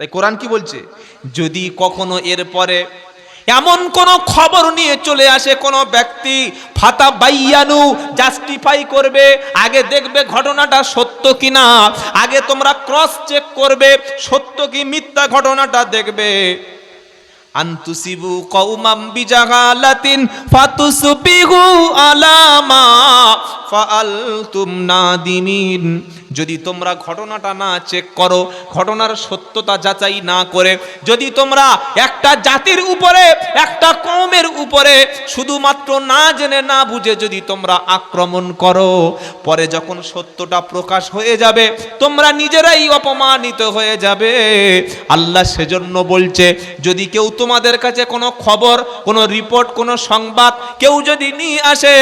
তাই কোরআন কি বলছে? যদি কখনো এর পরে এমন কোন খবর নিয়ে চলে আসে কোন ব্যক্তি, ফাতা বাইয়ানু জাস্টিফাই করবে, আগে দেখবে ঘটনাটা সত্য কিনা, আগে তোমরা ক্রস চেক করবে, সত্য কি মিথ্যা ঘটনাটা দেখবে। আন্তুসিবু কৌমাম বিজাগালাতিন ফাতুসবিহু আলামা ফাআলতুম নাদিমিন। যদি তোমরা ঘটনাটা না চেক করো, ঘটনার সত্যতা যাচাই না করে, যদি তোমরা একটা জাতির উপরে, একটা কওমের উপরে শুধুমাত্র না জেনে না বুঝে যদি তোমরা আক্রমণ করো, পরে যখন সত্যটা প্রকাশ হয়ে যাবে, তোমরা নিজেরাই অপমানিত হয়ে যাবে। আল্লাহ সেজন্য বলছে, যদি কেউ তোমাদের কাছে কোনো খবর, কোনো রিপোর্ট কোনো সংবাদ কেউ যদি নিয়ে আসে,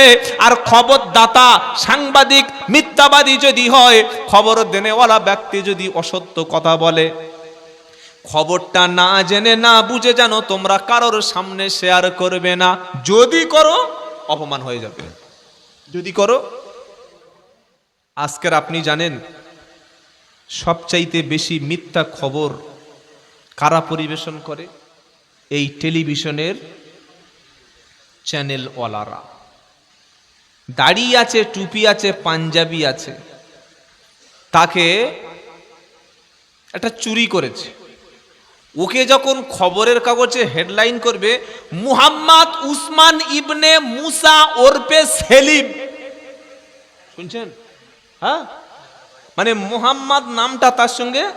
আর খবর দাতা সাংবাদিক, মিথ্যাবাদী যদি হয়, খবর দেনেওয়ালা ব্যক্তি যদি অসত্য কথা বলে, খবরটা না জেনে না বুঝে জানো তোমরা কারোর সামনে শেয়ার করবে না, যদি করো, অপমান হয়ে যাবে। যদি করো, আজকের আপনি জানেন, সবচাইতে বেশি মিথ্যা খবর কারা পরিবেশন করে? এই টেলিভিশনের চ্যানেলওয়ালারা। দাড়ি আছে, টুপি আছে, পাঞ্জাবি আছে। তাকে একটা চুরি করেছে। ওকে যখন খবরের কাগজে হেডলাইন করবে, মুহাম্মদ উসমান ইবনে মুসা ওরপে সেলিম। শুনছেন? হ্যাঁ? মানে মুহাম্মদ নামটা তার সঙ্গে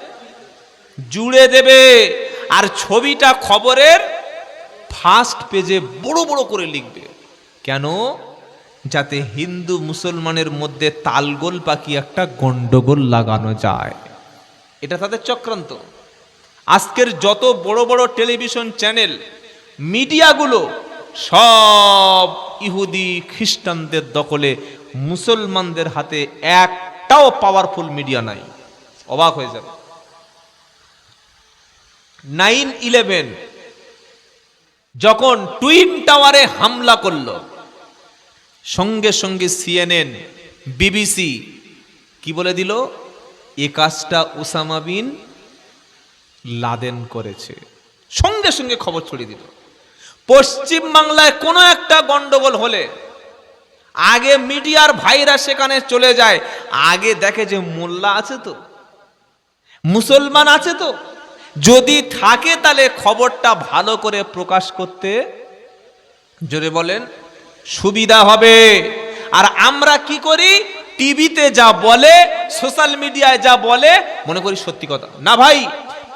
জুড়ে দেবে। আর ছবিটা খবরের ফার্স্ট পেজে বড় বড় করে লিখবে। কেন? যাতে হিন্দু মুসলমানের মধ্যে তালগোল পাকি একটা গন্ডগোল লাগানো যায়। এটা তাদের চক্রান্ত। আজকের যত বড় বড় টেলিভিশন চ্যানেল মিডিয়াগুলো সব ইহুদি খ্রিস্টানদের দখলে মুসলমানদের হাতে একটাও পাওয়ারফুল মিডিয়া নাই। অবাক হয়ে যাবে। নাইন ইলেভেন, যখন টুইন টাওয়ারে হামলা করল, সঙ্গে সঙ্গে সিএনএন, বিবিসি, কি বলে দিল? এ কাজটা ওসামা বিন লাদেন করেছে। সঙ্গে সঙ্গে খবর ছড়িয়ে দিল। পশ্চিম বাংলায় কোনো একটা গন্ডগোল হলে, আগে মিডিয়ার ভাইরা সেখানে চলে যায়, আগে দেখে যে মোল্লা আছে তো, মুসলমান আছে তো যদি থাকে তাহলে খবরটা ভালো করে প্রকাশ করতে জোরে বলেন, সুবিধা হবে। আর আমরা কি করি? টিভিতে যা বলে, সোশ্যাল মিডিয়ায় যা বলে, মনে করি সত্যি কথা। না ভাই,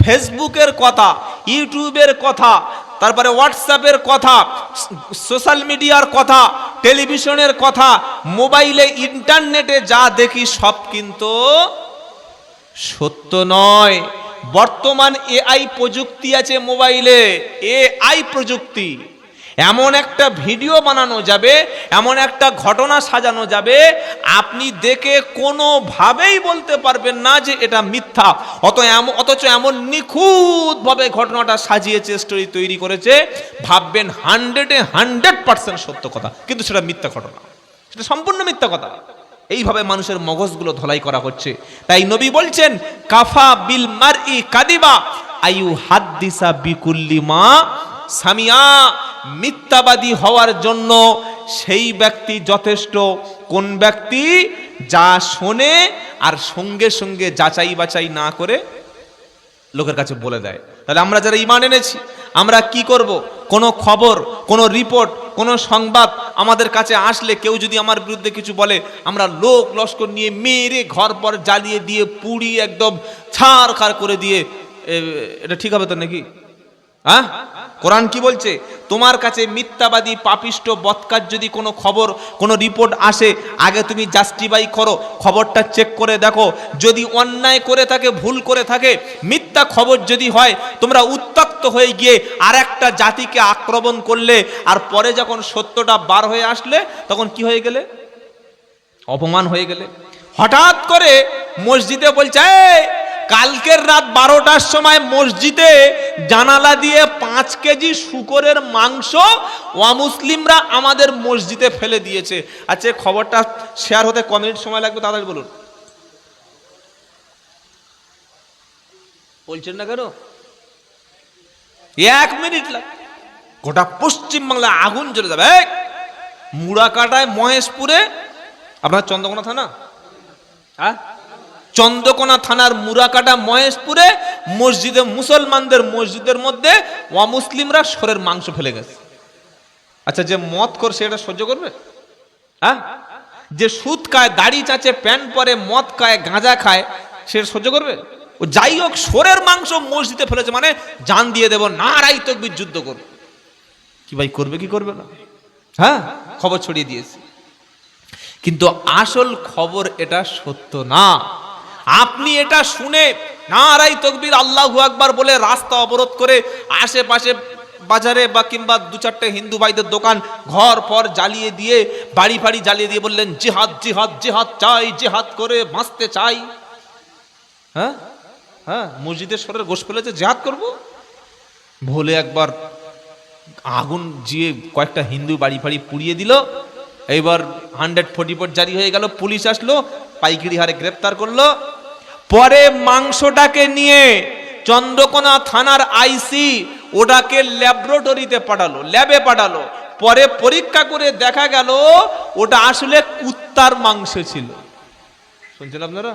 ফেসবুকের কথা, ইউটিউবের কথা, তারপরে হোয়াটসঅ্যাপের কথা, সোশ্যাল মিডিয়ার কথা, টেলিভিশনের কথা, মোবাইলে, ইন্টারনেটে যা দেখি সব কিন্তু সত্য নয়। বর্তমান এআই প্রযুক্তি আছে মোবাইলে, এআই প্রযুক্তি। এমন একটা ভিডিও বানানো যাবে, এমন একটা ঘটনা সাজানো যাবে, আপনি দেখে কোনোভাবেই বলতে পারবেন না যে এটা মিথ্যা। অত এমন অথচ এমন নিখুঁতভাবে ঘটনাটা সাজিয়েছে স্টোরি তৈরি করেছে, ভাববেন হান্ড্রেডে হান্ড্রেড পার্সেন্ট সত্য কথা। কিন্তু সেটা মিথ্যা ঘটনা। সেটা সম্পূর্ণ মিথ্যা কথা। এইভাবে মানুষের মগজগুলো ধলাই করা হচ্ছে। তাই নবী বলছেন, কাফা বিল মার ই কাদিবা আয়ু হাদ্দিসা বিকুল্লি মা সামিয়া। মিথ্যাবাদী হওয়ার জন্য সেই ব্যক্তি যথেষ্ট। কোন ব্যক্তি? যা শোনে আর সঙ্গে সঙ্গে যাচাই বাছাই না করে লোকের কাছে বলে দেয়। তাহলে আমরা যারা ইমান এনেছি আমরা কি করব? কোনো খবর, কোনো রিপোর্ট কোনো সংবাদ আমাদের কাছে আসলে কেউ যদি আমার বিরুদ্ধে কিছু বলে, আমরা লোক লস্কর নিয়ে মেরে ঘর পর জ্বালিয়ে দিয়ে পুড়িয়ে একদম ছাড় খাড় করে দিয়ে এটা ঠিক হবে তো নাকি? হ্যাঁ? কোরআন কি বলছে? তোমার কাছে মিথ্যাবাদী, পাপিষ্ট, বৎকার যদি কোনো খবর, কোনো রিপোর্ট আসে, আগে তুমি জাস্টিফাই করো, খবরটা চেক করে দেখো। যদি অন্যায় করে থাকে, ভুল করে থাকে, মিথ্যা খবর যদি হয়, তোমরা উত্তক্ত হয়ে গিয়ে আর একটা জাতিকে আক্রমণ করলে, আর পরে যখন সত্যটা বার হয়ে আসলে, তখন কি হয়ে গেলে? অপমান হয়ে গেলে। হঠাৎ করে মসজিদে বলছে কালকের রাত বারোটার সময় মসজিদে জানালা দিয়ে পাঁচ কেজি শুকরের মাংস অমুসলিমরা আমাদের মসজিদে ফেলে দিয়েছে। আচ্ছা খবরটা শেয়ার হতে ক মিনিট সময় লাগবে তাড়াতাড়ি বলুন। বলছেন না কেন? এক মিনিট লাগে গোটা পশ্চিম বাংলায় আগুন জ্বলে যাবে! মুড়াকাটায় মহেশপুরে, আপনার চন্দ্রকোনা থানা? হ্যাঁ? চন্দ্রকোনা থানার মুরাকাটা মহেশপুরে মসজিদে মুসলমানদের মসজিদের মধ্যে অমুসলিমরা সরের মাংস ফেলে গেছে। আচ্ছা যে মদ করছে এটা সহ্য করবে? হ্যাঁ? যে সুদ খায়, দাড়ি চাচে, প্যান্ট পরে, মদ খায়, গাঁজা খায় সে সহ্য করবে? ও যাই হোক, সরের মাংস মসজিদে ফেলেছে মানে জান দিয়ে দেব নারাই তকবির যুদ্ধ করবে। কি ভাই, করবে কি করবে না? হ্যাঁ? খবর ছড়িয়ে দিয়েছে। কিন্তু আসল খবর এটা সত্য না। আপনি এটা শুনে নারাই তকবির আল্লাহু আকবার বলে রাস্তা অবরোধ করে আশেপাশে বাজারে বা কিংবা দু চারটে হিন্দু ভাইদের দোকান ঘর পর জ্বালিয়ে দিয়ে, বাড়ি ফাড়ি জ্বালিয়ে দিয়ে বললেন, জিহাদ জিহাদ জিহাদ চাই, জিহাদ করে বাঁচতে চাই। হ্যাঁ? হ্যাঁ? মসজিদের সরের গোশ ফেলেছে, জিহাদ করব? ভোলে একবার আগুন জিয়ে কয়েকটা হিন্দু বাড়ি ফাড়ি পুড়িয়ে দিল। এইবার হান্ড্রেড ফোর্টি ফোর জারি হয়ে গেল, পুলিশ আসলো পাইকারি হারে গ্রেপ্তার করল। পরে মাংসটাকে নিয়ে চন্দ্রকোনা থানার আইসি ওটাকে ল্যাবরেটরিতে পাঠালো, ল্যাবে পাঠালো। পরে পরীক্ষা করে দেখা গেল ওটা আসলে কুত্তার মাংস ছিল। শুনছেন আপনারা?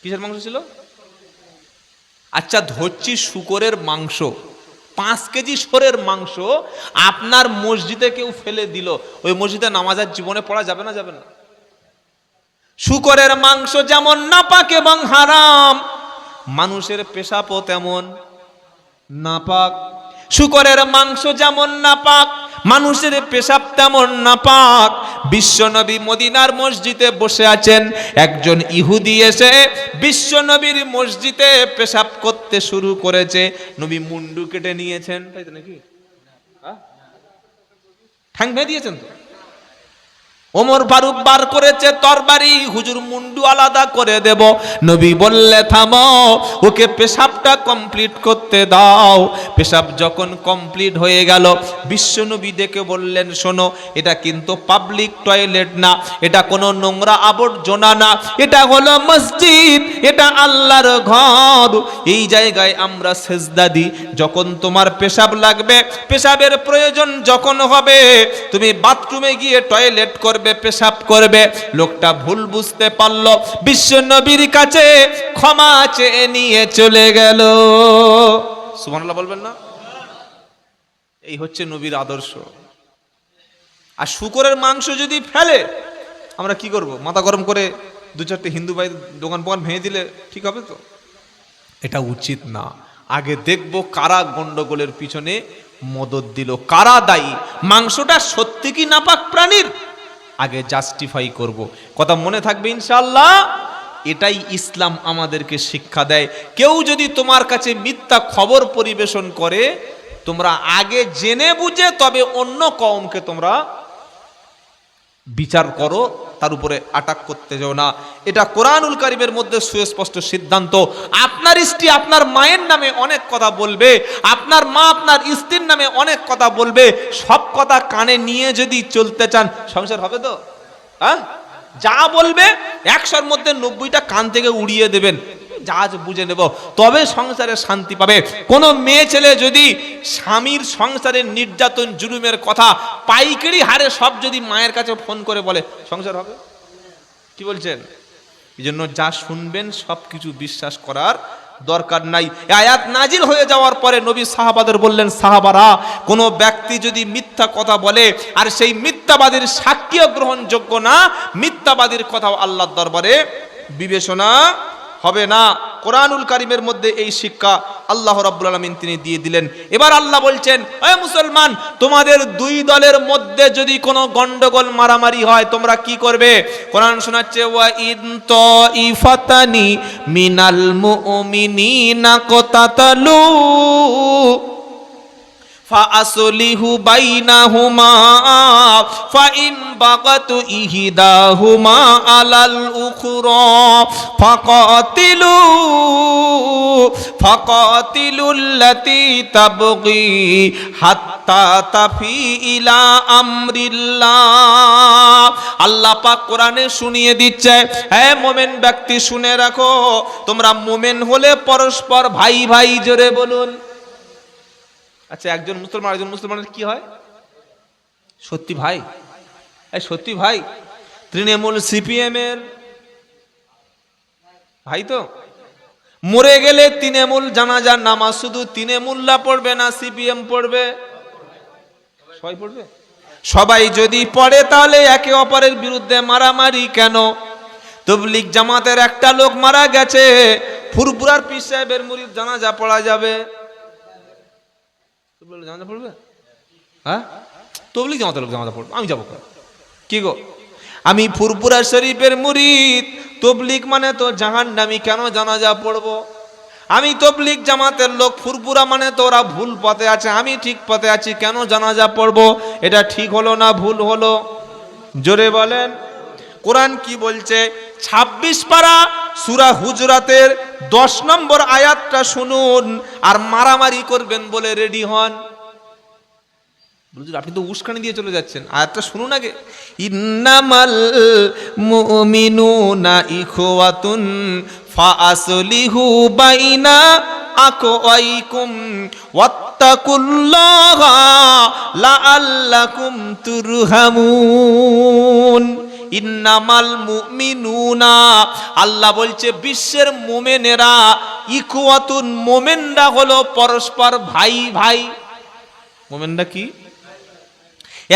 কিসের মাংস ছিল? আচ্ছা ধরছি শুকরের মাংস। পাঁচ কেজি সরের মাংস আপনার মসজিদে কেউ ফেলে দিল। ওই মসজিদে নামাজার জীবনে পড়া যাবে না যাবে না? শুকরের মাংস যেমন নাপাক এবং হারাম, মানুষের পেশাপও তেমন নাপাক। শুকরের মাংস যেমন নাপাক, মানুষের পেশাব তেমন নাপাক। বিশ্বনবী মদিনার মসজিদে বসে আছেন, একজন ইহুদি এসে বিশ্বনবীর মসজিদে পেশাব করতে শুরু করেছে। নবী মুন্ডু কেটে নিয়েছেন। তাই তো নাকি? হ্যাঁ? ঠ্যাং ভেঙে দিয়েছেন তো? ওমর ফারুক বার করেছে তরবারি, হুজুর মুন্ডু আলাদা করে দেব। নবী বললে, থামো, ওকে পেশাবটা কমপ্লিট করতে দাও। পেশাব যখন কমপ্লিট হয়ে গেল, বিশ্ব নবী দেখে বললেন, শোনো, এটা কিন্তু পাবলিক টয়লেট না, এটা কোনো নোংরা আবর্জনা না, এটা হলো মসজিদ, এটা আল্লাহর ঘর। এই জায়গায় আমরা সেজদা দিই। যখন তোমার পেশাব লাগবে, পেশাবের প্রয়োজন যখন হবে, তুমি বাথরুমে গিয়ে টয়লেট করবে। পেশাব করবে। লোকটা ভুল বুঝতে পারল। বিশ্ব নবীর কাছে ক্ষমা চেয়ে নিয়ে চলে গেল। সুবহানাল্লাহ বলবেন না? এই হচ্ছে নবীর আদর্শ। আর শুকরের মাংস যদি ফেলে, আমরা কি করব? মাথা গরম করে দু চারটে হিন্দু ভাই দোকান ফোকান ভেঙে দিলে ঠিক হবে তো? এটা উচিত না। আগে দেখব কারা গন্ডগোলের পিছনে মদত দিল। কারা দায়ী? মাংসটা সত্যি কি নাপাক প্রাণীর? আগে জাস্টিফাই করব। কথা মনে থাকবে ইনশাল্লাহ এটাই ইসলাম আমাদেরকে শিক্ষা দেয়। কেউ যদি তোমার কাছে মিথ্যা খবর পরিবেশন করে, তোমরা আগে জেনে বুঝে তবে অন্য কমকে তোমরা বিচার করো, তার উপরে আটাক করতে যাও না। এটা কোরআনুল কারিমের মধ্যে সুস্পষ্ট সিদ্ধান্ত। আপনার স্ত্রী আপনার মায়ের নামে অনেক কথা বলবে, আপনার মা আপনার স্ত্রীর নামে অনেক কথা বলবে, সব কথা কানে নিয়ে যদি চলতে চান, সংসার হবে তো? হ্যাঁ? যা বলবে, একশোর মধ্যে নব্বইটা কান থেকে উড়িয়ে দেবেন। আছে বুঝে নেব, তবে সংসারে শান্তি পাবে। কোনো মেয়ে ছেলে যদি স্বামীর সংসারের নির্যাতন, জুলুমের কথা পাইকারি হারে সব যদি মায়ের কাছে ফোন করে বলে, সংসার হবে? কি বলছেন? এই জন্য যা শুনবেন, সব কিছু বিশ্বাস করার দরকার নাই। আয়াত নাজিল হয়ে যাওয়ার পরে নবী সাহাবাদের বললেন, সাহাবারা, কোনো ব্যক্তি যদি মিথ্যা কথা বলে, আর সেই মিথ্যাবাদীর সাক্ষীও গ্রহণযোগ্য না, মিথ্যাবাদীর কথাও আল্লাহর দরবারে বিবেচনা হবে না। কোরআনুল কারিমের মধ্যে এই শিক্ষা আল্লাহ রাব্বুল আলামিন তিনি দিয়ে দিলেন। এবার আল্লাহ বলছেন, এ মুসলমান, তোমাদের দুই দলের মধ্যে যদি কোনো গন্ডগোল, মারামারি হয়, তোমরা কি করবে? কোরআন শোনাচ্ছে, ওয়া ইন তাইফাতানি মিনাল মুমিনিনা কতাতালু فأصلح بينهما فإن بغت إحداهما على الأخرى فقاتلوا فقاتلوا التي تبغي حتى تفي إلى أمر الله আল্লাহ পাক কোরআনে শুনিয়ে দিচ্ছে হ্যাঁ মোমেন ব্যক্তি শুনে রাখো তোমরা মোমেন হলে পরস্পর ভাই ভাই জোরে বলুন আচ্ছা একজন মুসলমান একজন মুসলমানের কি হয়? সত্যি ভাই? সত্যি ভাই, তৃণমূল সিপিএম এর ভাই তো? মরে গেলে তৃণমূল জানাজার নামাজ শুধু তৃণমূল্লা পড়বে না, সিপিএম পড়বে? সবাই পড়বে? সবাই যদি পড়ে, তাহলে একে অপরের বিরুদ্ধে মারামারি কেন? তবলিক জামাতের একটা লোক মারা গেছে ফুরপুরার পীর সাহেবের মুরিদ জানাজা পড়া যাবে। জামাতে পড়বে? হ্যাঁ? তবলিক জামাতের লোক জামাতে পড়বে আমি যাব? কি গো? আমি ফুরপুরা শরীফের মুরিদ তবলিক মানে তো জাহান্নামি কেন জানাজা পড়ব? আমি তবলিক জামাতের লোক ফুরপুরা মানে তো ওরা ভুল পথে আছে আমি ঠিক পথে আছি কেন জানাজা পড়ব? এটা ঠিক হলো না ভুল হলো? জোরে বলেন। কোরআন কি বলছে? ২৬ পারা সুরা হুজরাতের দশ নম্বর আয়াতটা শুনুন আর মারামারি করবেন বলে রেডি হন। আপনি তো উস্কানি দিয়ে চলে যাচ্ছেন। আয়াতটা শুনুন আগে। ইন্নামাল মুমিনুনা ইখওয়াতুন ফাআসলিহু বাইনা আকওয়াইকুম ওয়াত্তাকুল্লাহা লাআল্লাকুম তুরহামুন। ইন্নামাল মুমিনুনা। আল্লাহ বলছে, বিশ্বের মোমেনেরা ইকুয়াতুন মোমেনরা হলো পরস্পর ভাই ভাই। মোমেনরা কি?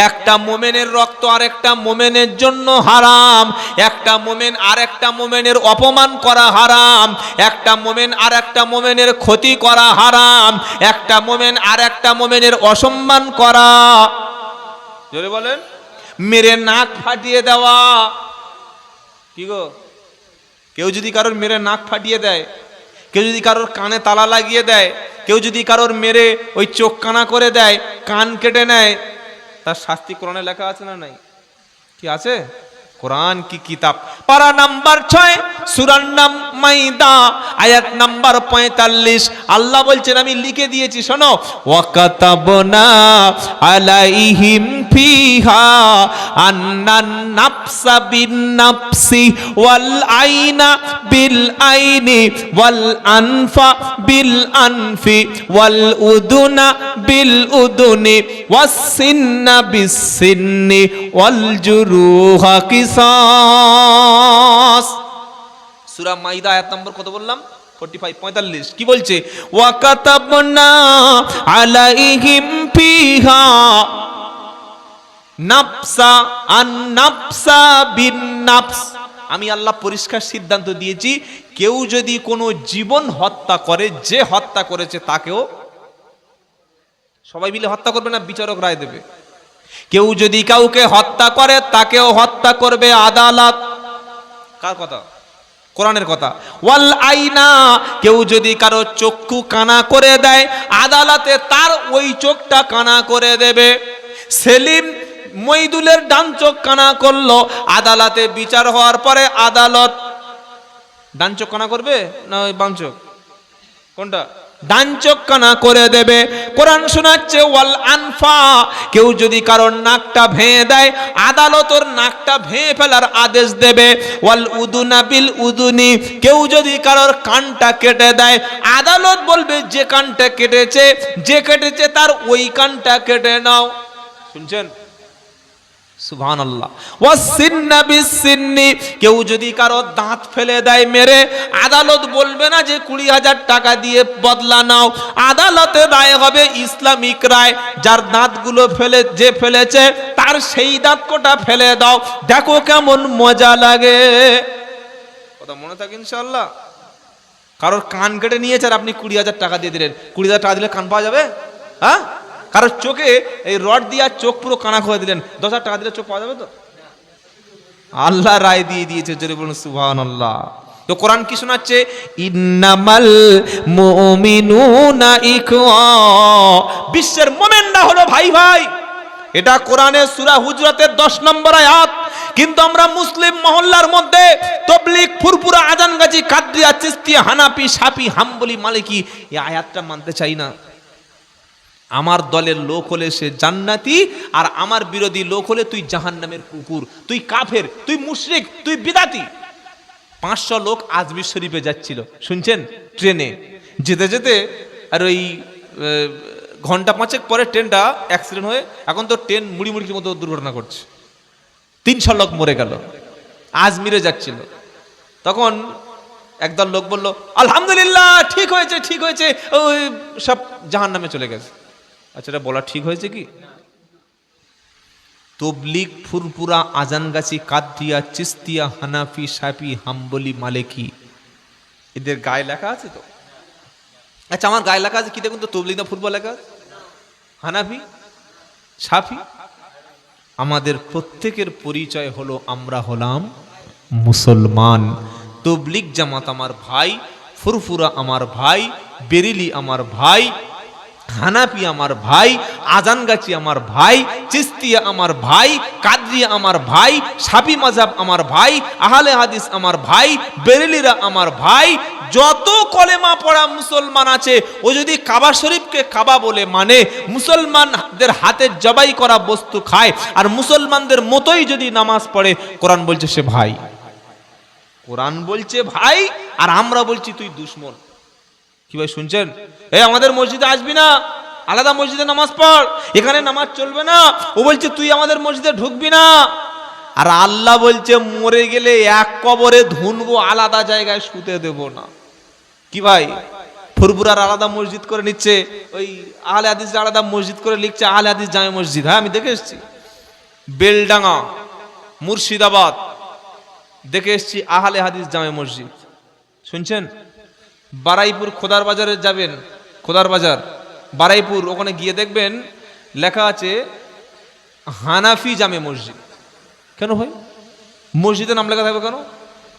একটা মোমেনের রক্ত আর একটা মোমেনের জন্য হারাম, একটা মোমেন আর একটা মোমেনের অপমান করা হারাম, একটা মোমেন আর একটা মোমেনের ক্ষতি করা হারাম, একটা মোমেন আর একটা মোমেনের অসম্মান করা। বলেন। মেরে নাক ফাটিয়ে দেওয়া। কি গো? কেউ যদি কারোর মেরে নাক ফাটিয়ে দেয়, কেউ যদি কারোর কানে তালা লাগিয়ে দেয়, কেউ যদি কারোর মেরে ওই চোখ কানা করে দেয়, কান কেটে নেয়, তার শাস্তি কোরআনে লেখা আছে না নাই? কি আছে? কোরআন কি কিতাব? পারা নাম্বার ছয়, সুরার নাম মাইদা, আয়াত নাম্বার পঁয়তাল্লিশ। আল্লাহ বলছেন, আমি লিখে দিয়েছি, শোনো। ওয়াকাতাবনা আলাইহিম ফিহা আন্নান নাফসা বিন নাফসি ওয়াল আইনা বিল আইনি ওয়াল আনফা বিল আনফি ওয়াল উদুনা বিল উদুনি ওয়াস সিন্না বিস ওয়াল জুরুহা মাইদা নম্বর কত বললাম? 45 45 কি বলছে? আলাইহিম ফিহা। আন বিন আমি আল্লাহ পরিষ্কার সিদ্ধান্ত দিয়েছি, কেউ যদি কোনো জীবন হত্যা করে, যে হত্যা করেছে তাকেও সবাই মিলে হত্যা করবে না, বিচারক রায় দেবে। কেউ যদি কাউকে হত্যা করে, তাকেও হত্যা করবে আদালত। কার কথা? কোরআনের কথা। ওয়াল আইনা, কেউ যদি কারও চক্ষু কানা করে দেয়, আদালতে তার ওই চোখটা কানা করে দেবে। সেলিম মইদুলের ডান চোখ কানা করল, আদালতে বিচার হওয়ার পরে আদালত ডান চোখ কানা করবে না ওই বাম চোখ? কোনটা? ডান চোখ কানা করে দেবে। কোরআন শোনাচ্ছে, ওয়াল আনফা কেউ যদি কারোর নাকটা ভেঙে দেয়, আদালত ওর নাকটা ভেঙে ফেলার আদেশ দেবে। ওয়াল উদুনা বিল উদুনি কেউ যদি কারোর কানটা কেটে দেয়, আদালত বলবে, যে কানটা কেটেছে, যে কেটেছে তার ওই কানটা কেটে নাও। শুনছেন? সুবহান আল্লাহ কেউ যদি কারও দাঁত ফেলে দেয় মেরে, আদালত বলবে না যে কুড়ি হাজার টাকা দিয়ে বদলা নাও। আদালতে রায় হবে ইসলামিক রায়। যার দাঁতগুলো ফেলে, যে ফেলেছে, তার সেই দাঁত কোটা ফেলে দাও। দেখো কেমন মজা লাগে। কথা মনে থাকে ইনশাল্লাহ কারোর কান কেটে নিয়েছে আর আপনি কুড়ি হাজার টাকা দিয়ে দিলেন। কুড়ি হাজার টাকা দিলে কান পাওয়া যাবে? হ্যাঁ? কারোর চোখে এই রড দিয়ে চোখ পুরো কানা করে দিলেন। দশ হাজার টাকা দিলে চোখ পাওয়া যাবে তো? আল্লাহ রায় দিয়ে দিয়েছে জোরে বলুন সুবহান আল্লাহ তো কোরআন কি শোনাচ্ছে? ইন্নামাল মুমিনুনা ইখওয়া। বিশ্বের মোমেনরা হলো ভাই ভাই। এটা কোরআনের সূরা হুজরাতের 10 নম্বর আয়াত। কিন্তু আমরা মুসলিম মহল্লার মধ্যে তবলিগ ফুরপুরা আজানগাজি, কাদরিয়া, চিস্তিয়া হানাপি সাপি হাম্বলি, মালিকি এই আয়াতটা মানতে চাই না। আমার দলের লোক হলে সে জান্নাতি, আর আমার বিরোধী লোক হলে তুই জাহান্নামের কুকুর, তুই কাফের, তুই মুশরিক, তুই বিদাতি। পাঁচশো লোক আজমির শরীফে যাচ্ছিল। শুনছেন? ট্রেনে। যেতে যেতে, আর ওই ঘণ্টা পাঁচেক পরে ট্রেনটা অ্যাক্সিডেন্ট হয়ে, এখন তো ট্রেন মুড়ি মুড়ির মতো দুর্ঘটনা করছে তিনশো লোক মরে গেল। আজমিরে যাচ্ছিল। তখন একদল লোক বলল, আলহামদুলিল্লাহ, ঠিক হয়েছে ঠিক হয়েছে। ওই সব জাহান নামে চলে গেছে। আচ্ছা এটা বলা ঠিক হয়েছে কি? তবলিক ফুরপুরা আজানগাছি কাদিয়া চিস্তিয়া হানাফি সাপি হাম্বলি মালেকি। এদের গায়ে লেখা আছে তো? আচ্ছা আমার গায়ে লেখা আছে কি দেখুন তো তবলিক না ফুটবল লেখা আছে? হানাফি সাফি আমাদের প্রত্যেকের পরিচয় হলো আমরা হলাম মুসলমান। তবলিক জামাত আমার ভাই ফুরফুরা আমার ভাই বেরিলি আমার ভাই হানাপি আমার ভাই আজানগাছি আমার ভাই, চিস্তিয়া আমার ভাই, কাদরিয়া আমার ভাই সাপি মাজাব আমার ভাই, আহলে হাদিস আমার ভাই, বেরেলিরা আমার ভাই, যত কলেমা পড়া মুসলমান আছে, ও যদি কাবা শরীফকে কাবা বলে মানে মুসলমানদের হাতে জবাই করা বস্তু খায়, আর মুসলমানদের মতোই যদি নামাজ পড়ে, কোরআন বলছে সে ভাই। কোরআন বলছে ভাই, আর আমরা বলছি তুই দুশ্মন। কি ভাই শুনছেন? এই আমাদের মসজিদে আসবি না? আলাদা মসজিদে নামাজ পড়। এখানে নামাজ চলবে না। ও বলছে, তুই আমাদের মসজিদে ঢুকবি না? আর আল্লাহ বলছে, মরে গেলে এক কবরে ধুনবো, আলাদা জায়গায় শুতে দেব না। কি ভাই? ফুরপুরার আলাদা মসজিদ করে নিচ্ছে, ওই আহলে হাদিস আলাদা মসজিদ করে লিখছে, আহলে হাদিস জামে মসজিদ। হ্যাঁ আমি দেখে এসেছি। বেলডাঙ্গা, মুর্শিদাবাদ, দেখে এসেছি, আহলে হাদিস জামে মসজিদ। শুনছেন? বারাইপুর খোদার বাজারে যাবেন, খোদার বাজার, বারাইপুর, ওখানে গিয়ে দেখবেন লেখা আছে হানাফি জামে মসজিদ। কেন ভাই? মসজিদের নাম লেখা থাকবে কেন?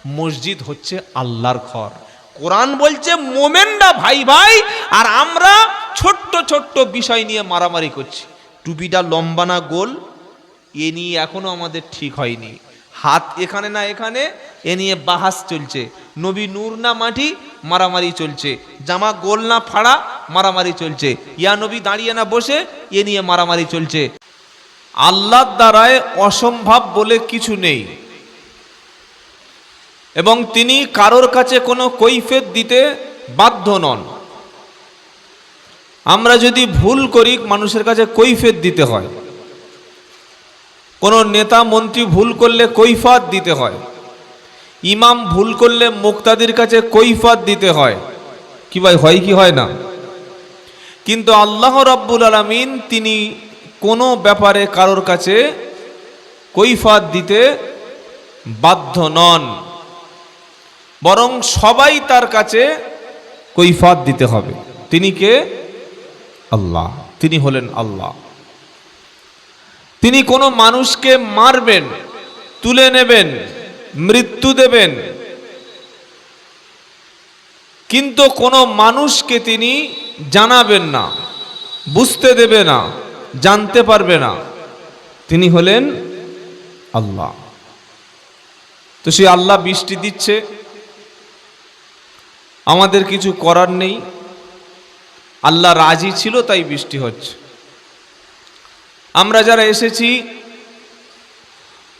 মসজিদ হচ্ছে আল্লাহর ঘর। কোরআন বলছে, মোমেনরা ভাই ভাই, আর আমরা ছোট্ট ছোট্ট বিষয় নিয়ে মারামারি করছি। টুপিটা লম্বা না গোল, এ নিয়ে এখনও আমাদের ঠিক হয়নি। হাত এখানে না এখানে, এ নিয়ে বাহাস চলছে। নবী নূর না মাটি মারামারি চলছে। জামা গোল না ফাড়া, মারামারি চলছে। ইয়া নবী দাঁড়িয়ে না বসে, এ নিয়ে মারামারি চলছে। আল্লাহর দ্বারায় অসম্ভব বলে কিছু নেই। এবং তিনি কারোর কাছে কোনো কৈফেত দিতে বাধ্য নন। আমরা যদি ভুল করি, মানুষের কাছে কৈফেত দিতে হয়। কোনো নেতা মন্ত্রী ভুল করলে কৈফাত দিতে হয়। ইমাম ভুল করলে মুক্তাদির কাছে কৈফাত দিতে হয়। কি ভাই, হয় কি হয় না? কিন্তু আল্লাহ রাব্বুল আলামিন তিনি কোনো ব্যাপারে কারোর কাছে কৈফাত দিতে বাধ্য নন। বরং সবাই তার কাছে কৈফাত দিতে হবে। তিনি কে? আল্লাহ। তিনি হলেন আল্লাহ। তিনি কোনো মানুষকে মারবেন, তুলে নেবেন মৃত্যু দেবেন। কিন্তু কোনো মানুষকে তিনি জানাবেন না, বুঝতে দেবে না, জানতে পারবে না। তিনি হলেন আল্লাহ। তো সেই আল্লাহ বৃষ্টি দিচ্ছে। আমাদের কিছু করার নেই। আল্লাহ রাজি ছিল, তাই বৃষ্টি হচ্ছে। আমরা যারা এসেছি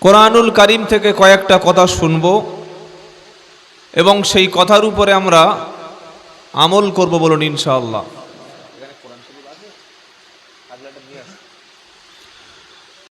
কোরআনুল কারিম থেকে কয়েকটা কথা শুনব এবং সেই কথার উপরে আমরা আমল করব বলুন ইনশাআল্লাহ।